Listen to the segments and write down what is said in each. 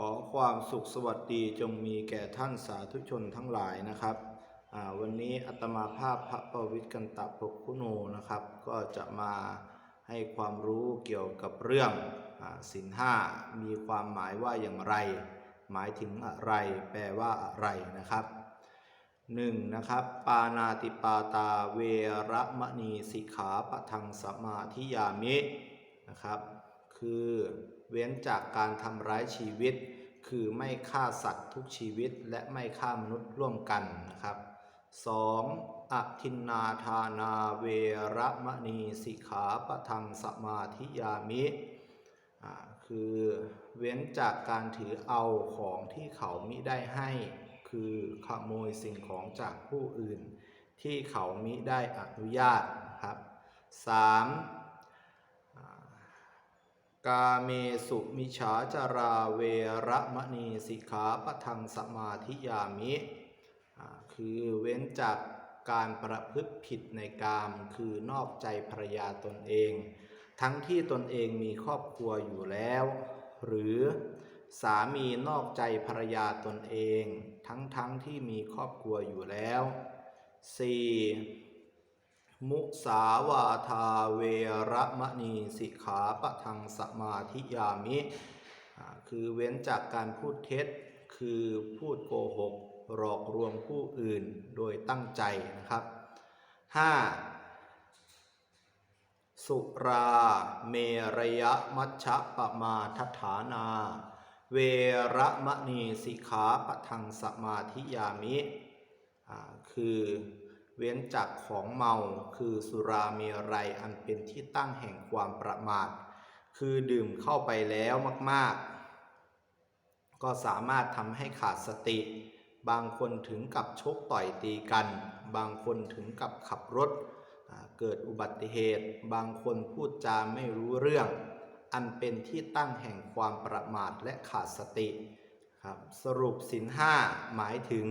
ขอความสุขสวัสดีจงมีแก่ท่านสาธุชนทั้งหลายนะครับวันนี้อัตมาภาพพระประวิทย์กันตะปกคุโนนะครับ ก็จะมาให้ความรู้เกี่ยวกับเรื่องสินห้ามีความหมายว่าอย่างไร หมายถึงอะไร แปลว่าอะไรนะครับหนึ่งนะครับ ปานาติปาตาเวระมณีสิกขาปะทังสมาธิยามินะครับ คือ เว้นจากการทำร้ายชีวิต คือไม่ฆ่าสัตว์ทุกชีวิตและไม่ฆ่ามนุษย์ร่วมกันนะครับ 2. อทินนาทานาเวระมณีสิกขาปทังสมาธิยามิคือเว้นจากการถือเอาของที่เขามิได้ให้ คือขโมยสิ่งของจากผู้อื่น ที่เขามิได้อนุญาตนะครับ 3. กาเมสุมิฉาจาราเวระมณีสิกขาปทังสมาธิยามิ คือเว้นจากการประพฤติผิดในกามคือนอกใจภรยาตนเอง ทั้งที่ตนเองมีครอบครัวอยู่แล้ว หรือสามีนอกใจภรรยาตนเอง ทั้งทั้งที่มีครอบครัวอยู่แล้ว 4. มุสาวาทาเวระมณีสิกขาปะทังสมาธิยามิ คือเว้นจากการพูดเท็จ คือพูดโกหก หลอกลวงผู้อื่นโดยตั้งใจนะครับ 5. สุราเมรยมัชฌะปมาทัฐานา เวระมณีสิกขาปะทังสมาธิยามิ คือ เว้นจากของเมาคือสุราเมรัยอันเป็นที่ตั้งแห่งความประมาท คือดื่มเข้าไปแล้วมากๆ ก็สามารถทำให้ขาดสติ บางคนถึงกับชกต่อยตีกัน บางคนถึงกับขับรถ เกิดอุบัติเหตุ บางคนพูดจาไม่รู้เรื่อง อันเป็นที่ตั้งแห่งความประมาทและขาดสติครับสรุปสินห้าหมายถึง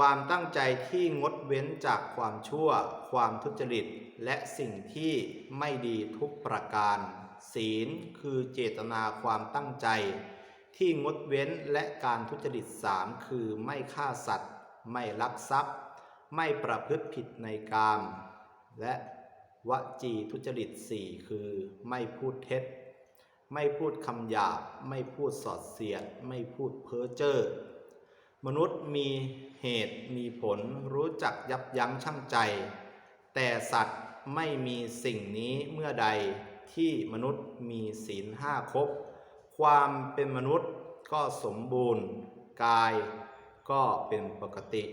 ความตั้งใจที่งดเว้นจากความชั่ว ความทุจริต และสิ่งที่ไม่ดีทุกประการ ศีลคือเจตนาความตั้งใจ ที่งดเว้นและการทุจริตสามคือไม่ฆ่าสัตว์ ไม่ลักทรัพย์ ไม่ประพฤติผิดในกาม และวจีทุจริตสี่คือไม่พูดเท็จ ไม่พูดคำหยาบ ไม่พูดสอดเสียด ไม่พูดเพ้อเจ้อ มนุษย์มีเหตุมีผลรู้จักยับยั้งชั่งใจ แต่สัตว์ไม่มีสิ่งนี้เมื่อใดที่มนุษย์มีศีลห้าครบ ความเป็นมนุษย์ก็สมบูรณ์ กายก็เป็นปกติ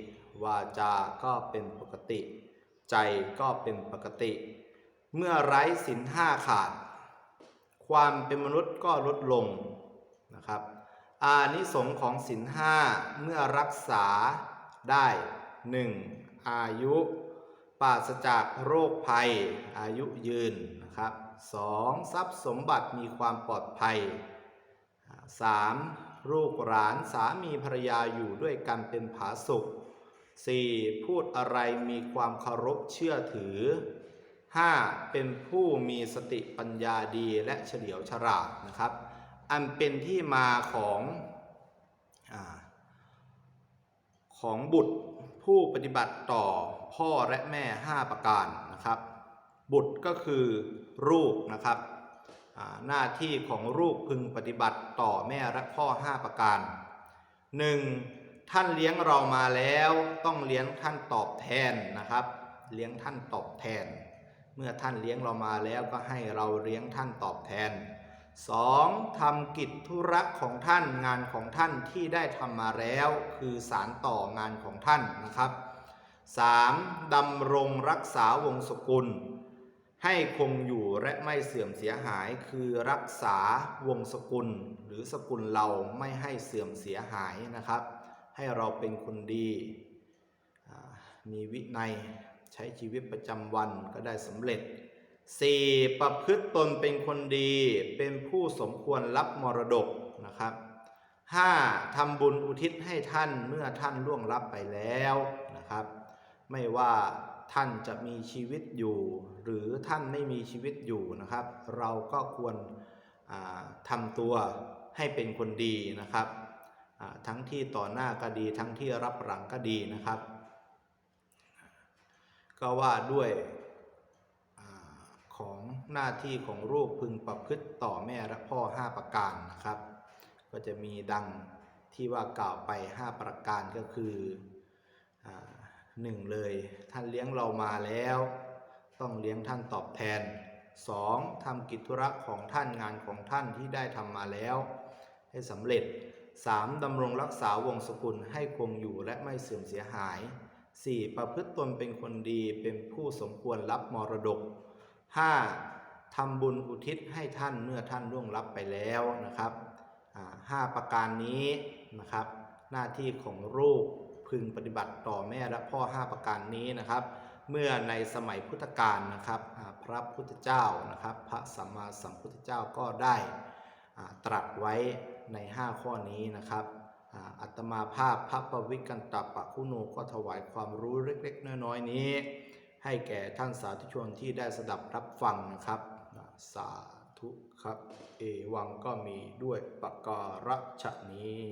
วาจา ก็เป็นปกติ ใจก็เป็นปกติ เมื่อไร้ศีลห้าขาด ความเป็นมนุษย์ก็ลดลงนะครับ อานิสงส์ของศีลห้าเมื่อรักษาได้ 1. อายุปราศจากโรคภัย อายุยืนนะครับ 2. ทรัพย์สมบัติมีความปลอดภัย 3. ลูกหลานสามีภรรยาอยู่ด้วยกันเป็นผาสุก 4. พูดอะไรมีความเคารพเชื่อถือ 5. เป็นผู้มีสติปัญญาดีและเฉลียวฉลาดนะครับ อันเป็นที่มาของอของบุตรผู้ปฏิบัติต่อพ่อและแม่ 5 ประการนะครับ บุตรก็คือลูกนะครับหน้าที่ของลูกพึงปฏิบัติต่อแม่และพ่อ 5 ประการ 1. ท่านเลี้ยงเรามาแล้วต้องเลี้ยงท่านตอบแทนนะครับ เลี้ยงท่านตอบแทน เมื่อท่านเลี้ยงเรามาแล้วก็ให้เราเลี้ยงท่านตอบแทน 2. ทำกิจธุระของท่านงานของท่านที่ได้ทำมาแล้ว คือสารต่องานของท่านนะครับ 3. ดำรงรักษาวงศกุล ให้คงอยู่และไม่เสื่อมเสียหายคือรักษาวงศกุล หรือสกุลเราไม่ให้เสื่อมเสียหายนะครับ ให้เราเป็นคนดีมีวินัยใช้ชีวิตประจำวันก็ได้สำเร็จ 4. ประพฤติตนเป็นคนดีเป็นผู้สมควรรับมรดกนะครับ 5. ทำบุญอุทิศให้ท่านเมื่อท่านล่วงลับไปแล้วนะครับ ไม่ว่าท่านจะมีชีวิตอยู่ หรือท่านไม่มีชีวิตอยู่นะครับ เราก็ควรอ่าทำตัวให้เป็นคนดีนะครับ ทั้งที่ต่อหน้าก็ดีทั้งที่รับหลังก็ดีนะครับ ก็ว่าด้วย หน้าที่ของลูกพึงประพฤติต่อแม่และพ่อ 5 ประการนะครับ ก็จะมีดังที่ว่ากล่าวไป 5 ประการก็คือหนึ่งเลยท่านเลี้ยงเรามาแล้ว ต้องเลี้ยงท่านตอบแทน 2. ทำกิจธุระของท่านงานของท่านที่ได้ทำมาแล้ว ให้สำเร็จ 3. ดำรงรักษาวงศกุลให้คงอยู่และไม่เสื่อมเสียหาย 4. ประพฤติตนเป็นคนดีเป็นผู้สมควรรับมรดก 5. ทำบุญอุทิศให้ท่านเมื่อท่านล่วงลับไปแล้วนะครับห้าประการนี้นะครับ หน้าที่ของลูกพึงปฏิบัติต่อแม่และพ่อ 5 ประการนี้นะครับ เมื่อในสมัยพุทธกาลนะครับพระพุทธเจ้านะครับ พระสัมมาสัมพุทธเจ้าก็ได้ตรัสไว้ใน 5 ข้อนี้นะครับอัตมาภาพพระปวิกันตปะคุณูก็ถวายความรู้เล็กๆ น้อยๆนี้ ให้แก่ท่านสาธุชนที่ได้สดับรับฟังนะครับ สาธุครับ เอวังก็มีด้วยประการฉนี้